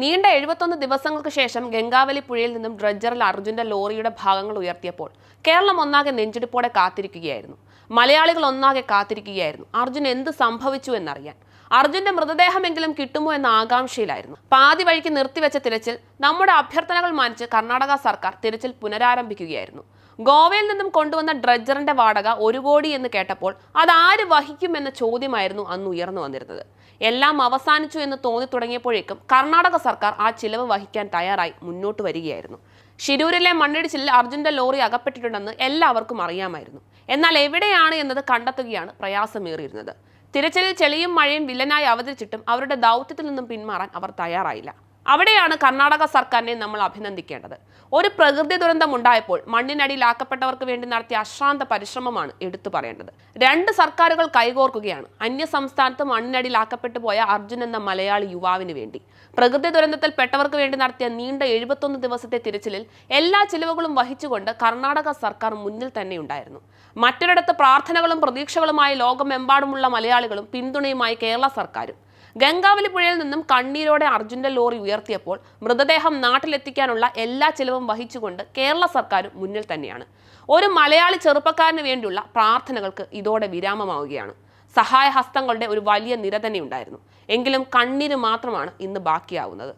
നീണ്ട എഴുപത്തൊന്ന് ദിവസങ്ങൾക്ക് ശേഷം ഗംഗാവലി പുഴയിൽ നിന്നും ഡ്രഡ്ജറിൽ അർജുന്റെ ലോറിയുടെ ഭാഗങ്ങൾ ഉയർത്തിയപ്പോൾ കേരളം ഒന്നാകെ നെഞ്ചിടിപ്പോടെ കാത്തിരിക്കുകയായിരുന്നു. മലയാളികൾ ഒന്നാകെ കാത്തിരിക്കുകയായിരുന്നു. അർജുൻ എന്ത് സംഭവിച്ചു എന്നറിയാൻ. അർജുന്റെ മൃതദേഹമെങ്കിലും കിട്ടുമോ എന്ന ആകാംക്ഷയിലായിരുന്നു. പാതി വഴിക്ക് നിർത്തിവെച്ച തിരച്ചിൽ നമ്മുടെ അഭ്യർത്ഥനകൾ മാനിച്ച് കർണാടക സർക്കാർ തിരച്ചിൽ പുനരാരംഭിക്കുകയായിരുന്നു. ഗോവയിൽ നിന്നും കൊണ്ടുവന്ന ഡ്രഡ്ജറിന്റെ വാടക ഒരു കോടി എന്ന് കേട്ടപ്പോൾ അത് ആര് വഹിക്കുമെന്ന ചോദ്യമായിരുന്നു അന്ന് ഉയർന്നു വന്നിരുന്നത്. എല്ലാം അവസാനിച്ചു എന്ന് തോന്നി തുടങ്ങിയപ്പോഴേക്കും കർണാടക സർക്കാർ ആ ചിലവ് വഹിക്കാൻ തയ്യാറായി മുന്നോട്ട് വരികയായിരുന്നു. ഷിരൂരിലെ മണ്ണിടിച്ചിലിൽ അർജുന്റെ ലോറി അകപ്പെട്ടിട്ടുണ്ടെന്ന് എല്ലാവർക്കും അറിയാമായിരുന്നു. എന്നാൽ എവിടെയാണ് എന്നത് കണ്ടെത്തുകയാണ് പ്രയാസമേറിയിരുന്നത്. തിരച്ചിലിൽ ചെളിയും മഴയും വില്ലനായി അവതരിച്ചിട്ടും അവരുടെ ദൗത്യത്തിൽ നിന്നും പിന്മാറാൻ അവർ തയ്യാറായില്ല. അവിടെയാണ് കർണാടക സർക്കാരിനെ നമ്മൾ അഭിനന്ദിക്കേണ്ടത്. ഒരു പ്രകൃതി ദുരന്തം ഉണ്ടായപ്പോൾ മണ്ണിനടിയിലാക്കപ്പെട്ടവർക്ക് വേണ്ടി നടത്തിയ അശ്രാന്ത പരിശ്രമമാണ് എടുത്തു പറയേണ്ടത്. രണ്ട് സർക്കാരുകൾ കൈകോർക്കുകയാണ്. അന്യ സംസ്ഥാനത്ത് മണ്ണിനടിയിലാക്കപ്പെട്ടു പോയ അർജുൻ എന്ന മലയാളി യുവാവിന് വേണ്ടി. പ്രകൃതി ദുരന്തത്തിൽ പെട്ടവർക്ക് വേണ്ടി നടത്തിയ നീണ്ട എഴുപത്തൊന്ന് ദിവസത്തെ തിരച്ചിലിൽ എല്ലാ ചിലവുകളും വഹിച്ചുകൊണ്ട് കർണാടക സർക്കാർ മുന്നിൽ തന്നെ ഉണ്ടായിരുന്നു. മറ്റൊരിടത്ത് പ്രാർത്ഥനകളും പ്രതീക്ഷകളുമായി ലോകമെമ്പാടുമുള്ള മലയാളികളും പിന്തുണയുമായി കേരള സർക്കാരും ഗംഗാവലി പുഴയിൽ നിന്നും കണ്ണീരോടെ അർജുന്റെ ലോറി ഉയർത്തിയപ്പോൾ മൃതദേഹം നാട്ടിലെത്തിക്കാനുള്ള എല്ലാ ചിലവും വഹിച്ചുകൊണ്ട് കേരള സർക്കാരും മുന്നിൽ തന്നെയാണ്. ഒരു മലയാളി ചെറുപ്പക്കാരന് വേണ്ടിയുള്ള പ്രാർത്ഥനകൾക്ക് ഇതോടെ വിരാമമാവുകയാണ്. സഹായഹസ്തങ്ങളുടെ ഒരു വലിയ നിര തന്നെ ഉണ്ടായിരുന്നു. എങ്കിലും കണ്ണീര് മാത്രമാണ് ഇന്ന് ബാക്കിയാവുന്നത്.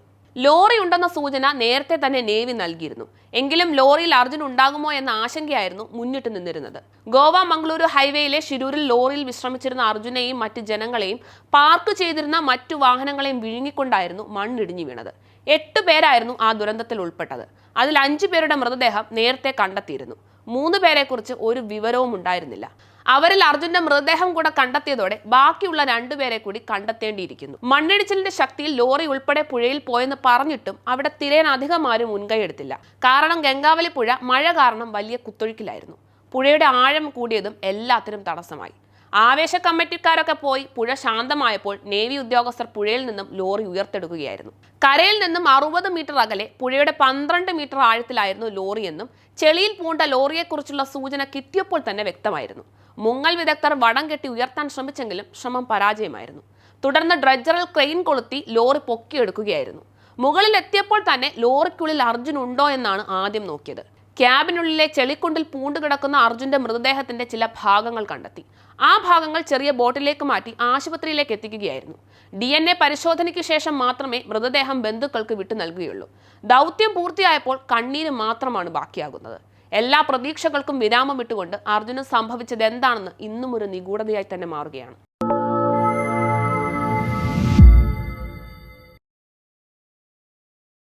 ലോറി ഉണ്ടെന്ന സൂചന നേരത്തെ തന്നെ നേവി നൽകിയിരുന്നു. എങ്കിലും ലോറിയിൽ അർജുൻ ഉണ്ടാകുമോ എന്ന ആശങ്കയായിരുന്നു മുന്നിട്ട് നിന്നിരുന്നത്. ഗോവ മംഗളൂരു ഹൈവേയിലെ ഷിരൂരിൽ ലോറിയിൽ വിശ്രമിച്ചിരുന്ന അർജുനെയും മറ്റ് ജനങ്ങളെയും പാർക്ക് ചെയ്തിരുന്ന മറ്റു വാഹനങ്ങളെയും വിഴുങ്ങിക്കൊണ്ടായിരുന്നു മണ്ണിടിഞ്ഞു വീണത്. എട്ട് പേരായിരുന്നു ആ ദുരന്തത്തിൽ ഉൾപ്പെട്ടത്. അതിൽ അഞ്ചു പേരുടെ മൃതദേഹം നേരത്തെ കണ്ടെത്തിയിരുന്നു. മൂന്ന് പേരെക്കുറിച്ച് ഒരു വിവരവും ഉണ്ടായിരുന്നില്ല അവരിൽ അർജുന്റെ മൃതദേഹം കൂടെ കണ്ടെത്തിയതോടെ ബാക്കിയുള്ള രണ്ടുപേരെ കൂടി കണ്ടെത്തേണ്ടിയിരിക്കുന്നു. മണ്ണിടിച്ചിലിന്റെ ശക്തിയിൽ ലോറി ഉൾപ്പെടെ പുഴയിൽ പോയെന്ന് പറഞ്ഞിട്ടും അവിടെ തിരയാൻ അധികം ആരും മുൻകൈയെടുത്തില്ല കാരണം ഗംഗാവലി പുഴ മഴ കാരണം വലിയ കുത്തൊഴുക്കിലായിരുന്നു. പുഴയുടെ ആഴം കൂടിയതും എല്ലാത്തിനും തടസ്സമായി. ആവേശ കമ്മിറ്റിക്കാരൊക്കെ പോയി പുഴ ശാന്തമായപ്പോൾ നേവി ഉദ്യോഗസ്ഥർ പുഴയിൽ നിന്നും ലോറി ഉയർത്തെടുക്കുകയായിരുന്നു. കരയിൽ നിന്നും അറുപത് മീറ്റർ അകലെ പുഴയുടെ പന്ത്രണ്ട് മീറ്റർ ആഴത്തിലായിരുന്നു ലോറി എന്നും ചെളിയിൽ പൂണ്ട ലോറിയെക്കുറിച്ചുള്ള സൂചന കിട്ടിയപ്പോൾ തന്നെ വ്യക്തമായിരുന്നു. മുങ്ങൽ വിദഗ്ധർ വടം കെട്ടി ഉയർത്താൻ ശ്രമിച്ചെങ്കിലും ശ്രമം പരാജയമായിരുന്നു. തുടർന്ന് ഡ്രഡ്ജറിൽ ക്രെയിൻ കൊളുത്തി ലോറി പൊക്കിയെടുക്കുകയായിരുന്നു. മുകളിൽ എത്തിയപ്പോൾ തന്നെ ലോറിക്കുള്ളിൽ അർജുൻ ഉണ്ടോ എന്നാണ് ആദ്യം നോക്കിയത്. ക്യാബിനുള്ളിലെ ചെളിക്കുണ്ടിൽ പൂണ്ടുകിടക്കുന്ന അർജുന്റെ മൃതദേഹത്തിന്റെ ചില ഭാഗങ്ങൾ കണ്ടെത്തി. ആ ഭാഗങ്ങൾ ചെറിയ ബോട്ടിലേക്ക് മാറ്റി ആശുപത്രിയിലേക്ക് എത്തിക്കുകയായിരുന്നു. ഡി എൻ എ പരിശോധനയ്ക്ക് ശേഷം മാത്രമേ മൃതദേഹം ബന്ധുക്കൾക്ക് വിട്ടു നൽകുകയുള്ളൂ. ദൗത്യം പൂർത്തിയായപ്പോൾ കണ്ണീര് മാത്രമാണ് ബാക്കിയാകുന്നത്. എല്ലാ പ്രതീക്ഷകൾക്കും വിരാമം ഇട്ടുകൊണ്ട് അർജുനൻ സംഭവിച്ചത് എന്താണെന്ന് ഇന്നും ഒരു നിഗൂഢതയായി തന്നെ മാറുകയാണ്.